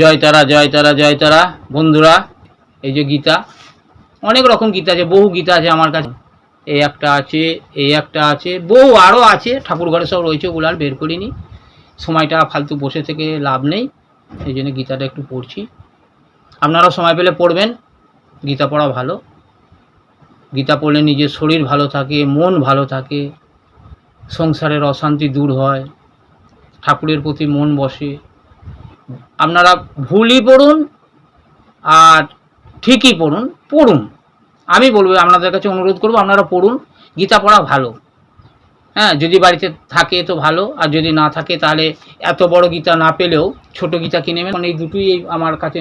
জয় তারা জয় তারা জয় তারা। বন্ধুরা, এই যে গীতা, অনেক রকম গীতা আছে, বহু গীতা আছে আমার কাছে। এই একটা আছে এই একটা আছে, বহু আরও আছে, ঠাকুর ঘরে সব রয়েছে, ওগুলো আর বের করিনি। সময়টা ফালতু বসে থেকে লাভ নেই, এই জন্য গীতাটা একটু পড়ছি। আপনারাও সময় পেলে পড়বেন, গীতা পড়া ভালো। গীতা পড়লে নিজের শরীর ভালো থাকে, মন ভালো থাকে, সংসারের অশান্তি দূর হয়, ঠাকুরের প্রতি মন বসে। আপনারা ভুলই পড়ুন আর ঠিকই পড়ুন পড়ুন। আমি বলব, আপনাদের কাছে অনুরোধ করব, আপনারা পড়ুন, গীতা পড়া ভালো। হ্যাঁ যদি বাড়িতে থাকে তো ভালো, আর যদি না থাকে তাহলে এত বড় গীতা না পেলেও ছোট গীতা কিনে নেবেন। এই দুটোই আমার কাছে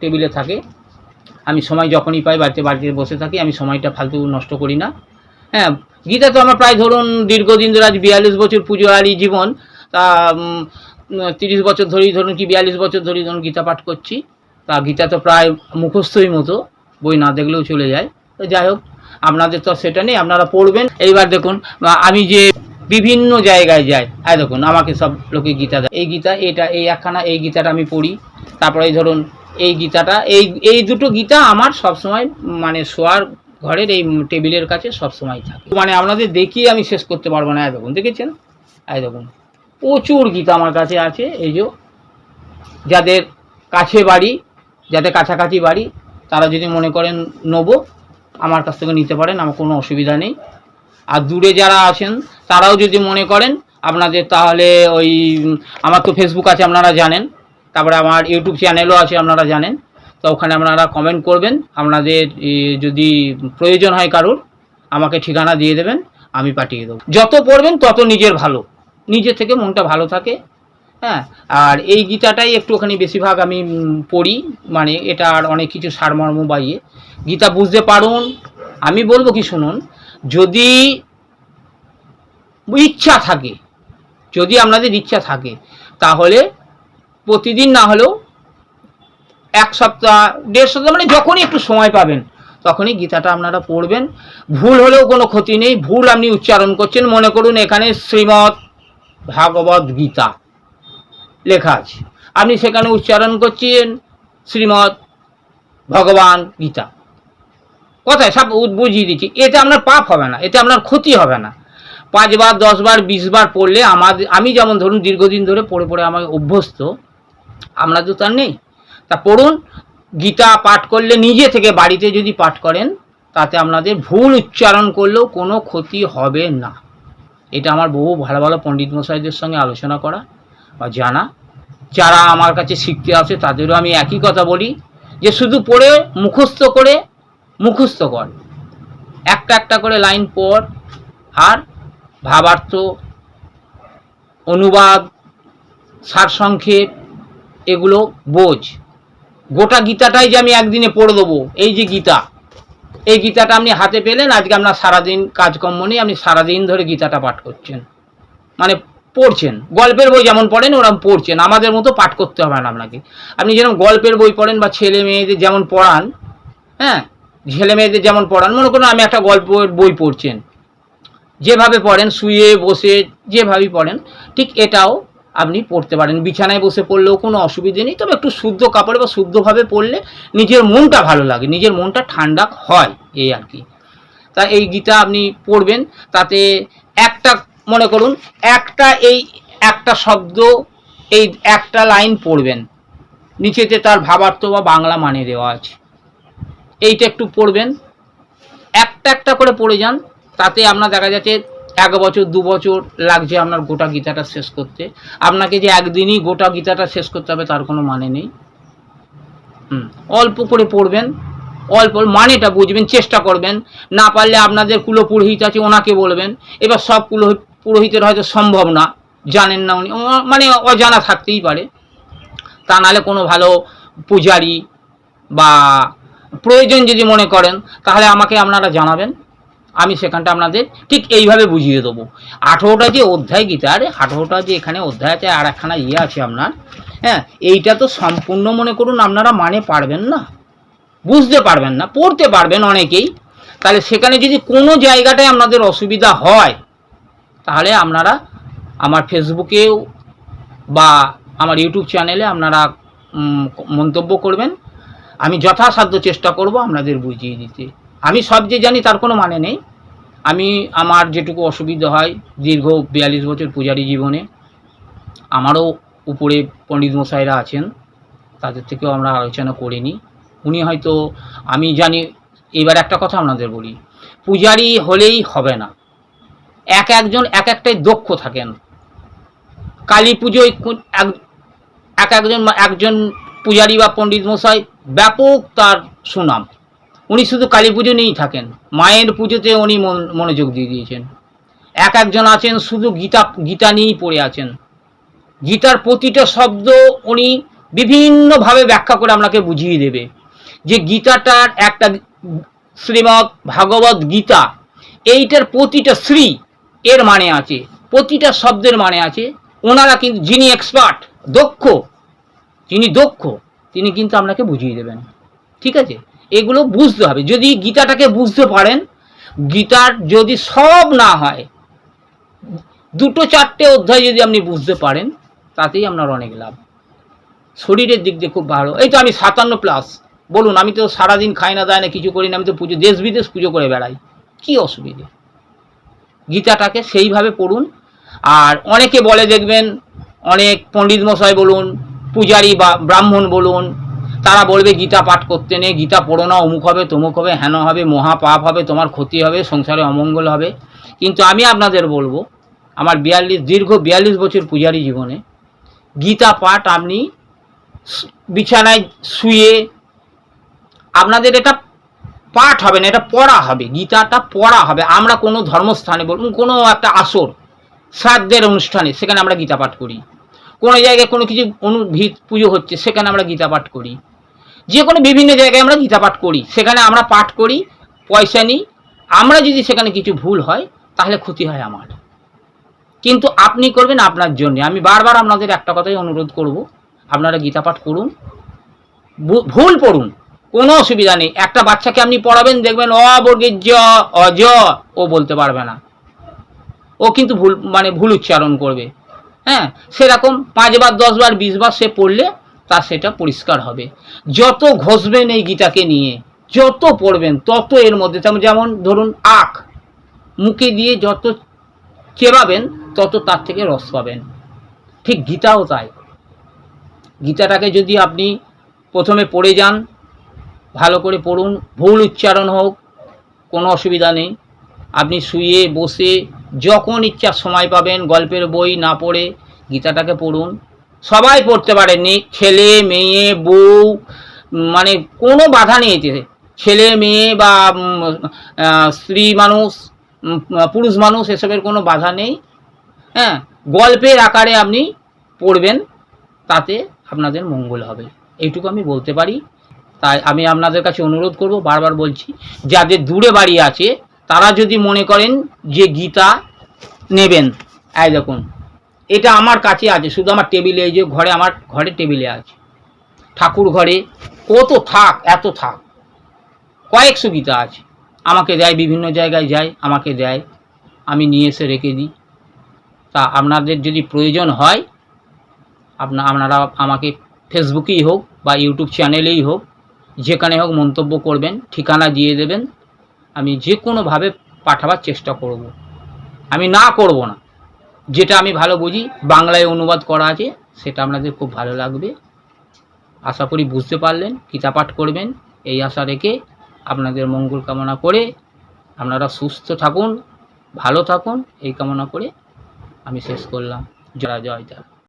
টেবিলে থাকে। আমি সময় যখনই পাই বাড়িতে বাড়িতে বসে থাকি, আমি সময়টা ফালতু নষ্ট করি না। হ্যাঁ গীতা তো আমার প্রায় ধরুন দীর্ঘদিন ধরে আজ বিয়াল্লিশ বছর পুজো আলি জীবন, তা তিরিশ বছর ধরেই ধরুন কি বিয়াল্লিশ বছর ধরেই ধরুন গীতা পাঠ করছি। তা গীতা তো প্রায় মুখস্থই মতো, বই না দেখলেও চলে যায়। তো যাই হোক, আপনাদের তো সেটা নেই, আপনারা পড়বেন। এইবার দেখুন আমি যে বিভিন্ন জায়গায় যাই হ্যাঁ দেখুন, আমাকে সব লোকে গীতা দেয়। এই গীতা, এটা, এই একখানা, এই গীতাটা আমি পড়ি। তারপরে ধরুন, এই গীতাটা, এই এই দুটো গীতা আমার সবসময় মানে শোয়ার ঘরের এই টেবিলের কাছে সবসময় থাকে। মানে আপনাদের দেখিয়ে আমি শেষ করতে পারব না এই দেখুন, দেখেছেন? এই দেখুন। প্রচুর গীতা আমার কাছে আছে, এই যে যাদের কাছে বাড়ি, যাদের কাছাকাছি বাড়ি, তারা যদি মনে করেন নেব, আমার কাছ থেকে নিতে পারেন, আমার কোনো অসুবিধা নেই। আর দূরে যারা আছেন, তারাও যদি মনে করেন, আপনাদের তাহলে ওই, আমার তো ফেসবুক আছে, আপনারা জানেন। তারপরে আমার ইউটিউব চ্যানেলও আছে, আপনারা জানেন। তো ওখানে আপনারা কমেন্ট করবেন, আপনাদের যদি প্রয়োজন হয় কারোর, আমাকে ঠিকানা দিয়ে দেবেন, আমি পাঠিয়ে দেবো। যত পড়বেন, তত নিজের ভালো। নিজের থেকে মনটা ভালো থাকে হ্যাঁ? আর এই গীতাটাই একটুখানি বেশিরভাগ আমি পড়ি মানে এটা আর অনেক কিছু সারমর্ম বাইয়ে গীতা বুঝতে পারুন, আমি বলব কি শুনুন, যদি ইচ্ছা থাকে, যদি আপনাদের ইচ্ছা থাকে, তাহলে প্রতিদিন না হলেও এক সপ্তাহ, দেড় সপ্তাহ মানে যখনই একটু সময় পাবেন, তখনই গীতাটা আপনারা পড়বেন। ভুল হলেও কোনো ক্ষতি নেই, ভুল আপনি উচ্চারণ করছেন, মনে করুন এখানে শ্রীমৎ ভাগবত গীতা লেখা আছে। আপনি সেখানে উচ্চারণ করছেন শ্রীমৎ ভগবান গীতা। কথায় সব বুঝিয়ে দিচ্ছি। এতে আপনার পাপ হবে না, এতে আপনার ক্ষতি হবে না। পাঁচবার, দশবার, বিশবার পড়লে আমাদের আমি যেমন ধরুন দীর্ঘদিন ধরে পড়ে পড়ে আমার অভ্যস্ত, আমরা তো তার নেই। তা পড়ুন, গীতা পাঠ করলে নিজে থেকে বাড়িতে যদি পাঠ করেন, তাতে আপনাদের ভুল উচ্চারণ করলেও কোনো ক্ষতি হবে না। এটা আমার বহু ভালো ভালো পণ্ডিত মশাইদের সঙ্গে আলোচনা করা বা জানা। যারা আমার কাছে শিখতে আসে তাদেরও আমি একই কথা বলি যে শুধু পড়ে মুখস্থ করে মুখস্থ কর। একটা একটা করে লাইন পড় আর ভাবার্থ, অনুবাদ, সারসংক্ষেপ, এগুলো বোঝ। গোটা গীতাটাই যে আমি একদিনে পড়ে দেবো, এই যে গীতা। এই গীতাটা আপনি হাতে পেলেন, আজকে আপনার সারাদিন কাজকর্ম নেই আপনি সারাদিন ধরে গীতাটা পাঠ করছেন। মানে পড়ছেন, গল্পের বই যেমন পড়েন ওরকম পড়ছেন। আমাদের মতো পাঠ করতে হবে না আপনাকে। আপনি যেরকম গল্পের বই পড়েন বা ছেলে মেয়েদের যেমন পড়ান হ্যাঁ? ছেলে মেয়েদের যেমন পড়ান, মনে করুন আমি একটা গল্পের বই পড়ছেন। যেভাবে পড়েন, শুয়ে বসে যেভাবেই পড়েন, ঠিক এটাও আপনি পড়তে পারেন। বিছানায় বসে পড়লেও কোনো অসুবিধে নেই, তবে একটু শুদ্ধ কাপড়ে বা শুদ্ধভাবে পড়লে নিজের মনটা ভালো লাগে, নিজের মনটা ঠান্ডা হয়, এই আর কি। তা এই গীতা আপনি পড়বেন, তাতে একটা, মনে করুন, একটা এই একটা শব্দ, এই একটা লাইন পড়বেন। নিচেতে তার ভাবার্থ বা বাংলা মানে দেওয়া আছে। এইটা একটু পড়বেন। একটা একটা করে পড়ে যান, তাতে আপনার দেখা যাচ্ছে এক বছর, দু বছর লাগছে আপনার গোটা গীতাটা শেষ করতে। আপনাকে যে একদিনই গোটা গীতাটা শেষ করতে হবে, তার কোনো মানে নেই। অল্প করে পড়বেন, অল্প, মানেটা বুঝবেন, চেষ্টা করবেন। না পারলে আপনাদের কুলো পুরোহিত আছে, ওনাকে বলবেন। এবার সব কুলো পুরোহিতের হয়তো সম্ভব না, জানেন না উনি। মানে অজানা থাকতেই পারে। তা নাহলে কোনো ভালো পূজারি বা প্রয়োজন যদি মনে করেন, তাহলে আমাকে আপনারা জানাবেন। আমি সেখানটা আপনাদের ঠিক এইভাবে বুঝিয়ে দেবো। আঠেরোটা যে অধ্যায় গীতার আঠেরোটা যে এখানে অধ্যায় আছে, আর একখানা ইয়ে আছে আপনার হ্যাঁ এইটা তো সম্পূর্ণ মনে করুন আপনারা মানে পারবেন না, বুঝতে পারবেন না, পড়তে পারবেন অনেকেই। তাহলে সেখানে যদি কোনো জায়গাটায় আপনাদের অসুবিধা হয়, তাহলে আপনারা আমার ফেসবুকেও বা আমার ইউটিউব চ্যানেলে আপনারা মন্তব্য করবেন। আমি যথাসাধ্য চেষ্টা করব আপনাদের বুঝিয়ে দিতে। আমি সব যে জানি তার কোনো মানে নেই। আমি আমার যেটুকু অসুবিধা হয় দীর্ঘ বিয়াল্লিশ বছর পূজারী জীবনে, আমারও উপরে পণ্ডিত মশাইরা আছেন, তাদের থেকেও আমরা আলোচনা করে নিই উনি হয়তো, আমি জানি, এবার একটা কথা আপনাদের বলি, পূজারি হলেই হবে না। এক একজন এক একটাই দক্ষ থাকেন। কালী পুজোয় এক একজন একজন পূজারি বা পণ্ডিত মশাই ব্যাপক তার সুনাম। উনি শুধু কালী পুজো নিয়েই থাকেন, মায়ের পুজোতে উনি মন- মনোযোগ দিয়ে দিয়েছেন। এক একজন আছেন, শুধু গীতা গীতা নিয়েই পড়ে আছেন। গীতার প্রতিটা শব্দ উনি বিভিন্নভাবে ব্যাখ্যা করে আপনাকে বুঝিয়ে দেবে। যে গীতাটার একটা শ্রীমৎ ভাগবত গীতা, এইটার প্রতিটা শ্রী এর মানে আছে, প্রতিটা শব্দের মানে আছে। ওনারা কিন্তু, যিনি এক্সপার্ট, দক্ষ, যিনি দক্ষ, তিনি কিন্তু আপনাকে বুঝিয়ে দেবেন। ঠিক আছে? এগুলো বুঝতে হবে। যদি গীতাটাকে বুঝতে পারেন, গীতার যদি সব না হয়, দুটো চারটে অধ্যায় যদি আপনি বুঝতে পারেন, তাতেই আপনার অনেক লাভ। শরীরের দিক দিয়ে খুব ভালো। এই তো আমি সাতান্ন প্লাস বলুন, আমি তো সারাদিন খাই না, দায় না, কিছু করি না, আমি তো পুজো, দেশ বিদেশ পুজো করে বেড়াই। কি অসুবিধে? গীতাটাকে সেইভাবে পড়ুন। আর অনেকে বলে, দেখবেন অনেক পণ্ডিত মশাই বলুন, পূজারি বা ব্রাহ্মণ বলুন তারা বলবে, গীতা পাঠ করতে নেই গীতা পড়ো না, অমুক হবে, তমুক হবে, হেন হবে মহা পাপ হবে, তোমার ক্ষতি হবে, সংসারে অমঙ্গল হবে। কিন্তু আমি আপনাদের বলব, আমার বিয়াল্লিশ, দীর্ঘ বিয়াল্লিশ বছর পূজারি জীবনে, গীতা পাঠ আপনি বিছানায় শুয়ে, আপনাদের এটা পাঠ হবে না, এটা পড়া হবে, গীতাটা পড়া হবে। আমরা কোনো ধর্মস্থানে বলুন কোনো একটা আসর, শ্রাদ্ধের অনুষ্ঠানে, সেখানে আমরা গীতা পাঠ করি। কোনো জায়গায় কোনো কিছু অনু পুজো হচ্ছে, সেখানে আমরা গীতা পাঠ করি। যে কোনো বিভিন্ন জায়গায় আমরা গীতা পাঠ করি, সেখানে আমরা পাঠ করি, পয়সা নিই। আমরা যদি সেখানে কিছু ভুল হয়, তাহলে ক্ষতি হয় আমার। কিন্তু আপনি করবেন আপনার জন্য। আমি বারবার আপনাদের একটা কথাই অনুরোধ করব, আপনারা গীতা পাঠ করুন ভুল পড়ুন, কোনো অসুবিধা নেই। একটা বাচ্চাকে আপনি পড়াবেন, দেখবেন অ বর্গের জ অজ, ও বলতে পারবে না। ও কিন্তু ভুল মানে ভুল উচ্চারণ করবে। হ্যাঁ সেরকম পাঁচবার, দশবার, বিশবার সে পড়লে তার সেটা পরিষ্কার হবে। যত ঘষবেন এই গীতাকে নিয়ে, যত পড়বেন, তত এর মধ্যে যেমন ধরুন আখ, মুখে দিয়ে যত চেবাবেন, তত তার থেকে রস পাবেন। ঠিক গীতাও তাই। গীতাটাকে যদি আপনি প্রথমে পড়ে যান, ভালো করে পড়ুন, ভুল উচ্চারণ হোক, কোনো অসুবিধা নেই। আপনি শুয়ে বসে যখন ইচ্ছা সময় পাবেন, গল্পের বই না পড়ে গীতাটাকে পড়ুন। সবাই পড়তে পারে নে ছেলে, মেয়ে, বউ মানে কোনো বাধা নেই এতে। ছেলে, মেয়ে বা স্ত্রী মানুষ পুরুষ মানুষ, এসবের কোনো বাধা নেই। হ্যাঁ গল্পের আকারে আপনি পড়বেন, তাতে আপনাদের মঙ্গল হবে। এইটুকু আমি বলতে পারি। তাই আমি আপনাদের কাছে অনুরোধ করব, বারবার বলছি, যাদের দূরে বাড়ি আছে, তারা যদি মনে করেন যে গীতা নেবেন, এই দেখুন। এটা আমার কাছে আছে, শুধু আমার টেবিলে এই যে ঘরে আমার ঘরে টেবিলে আছে। ঠাকুর ঘরে কত থাক, এত থাক। কয়েকশো গীতা আছে। আমাকে দেয়, বিভিন্ন জায়গায় যায়, আমাকে দেয়। আমি নিয়ে এসে রেখে দিই। তা আপনাদের যদি প্রয়োজন হয়, আপনা, আপনারা আমাকে ফেসবুকেই হোক বা ইউটিউব চ্যানেলেই হোক, যেখানে হোক মন্তব্য করবেন, ঠিকানা দিয়ে দেবেন। আমি যে কোনোভাবে পাঠাবার চেষ্টা করব। আমি না করব না। যেটা আমি ভালো বুঝি, বাংলায় অনুবাদ করা আছে, সেটা আপনাদের খুব ভালো লাগবে। আশা করি বুঝতে পারলেন, গীতা পাঠ করবেন, এই আশা রেখে আপনাদের মঙ্গল কামনা করে আপনারা সুস্থ থাকুন, ভালো থাকুন, এই কামনা করে আমি শেষ করলাম। জয় জয় জয়।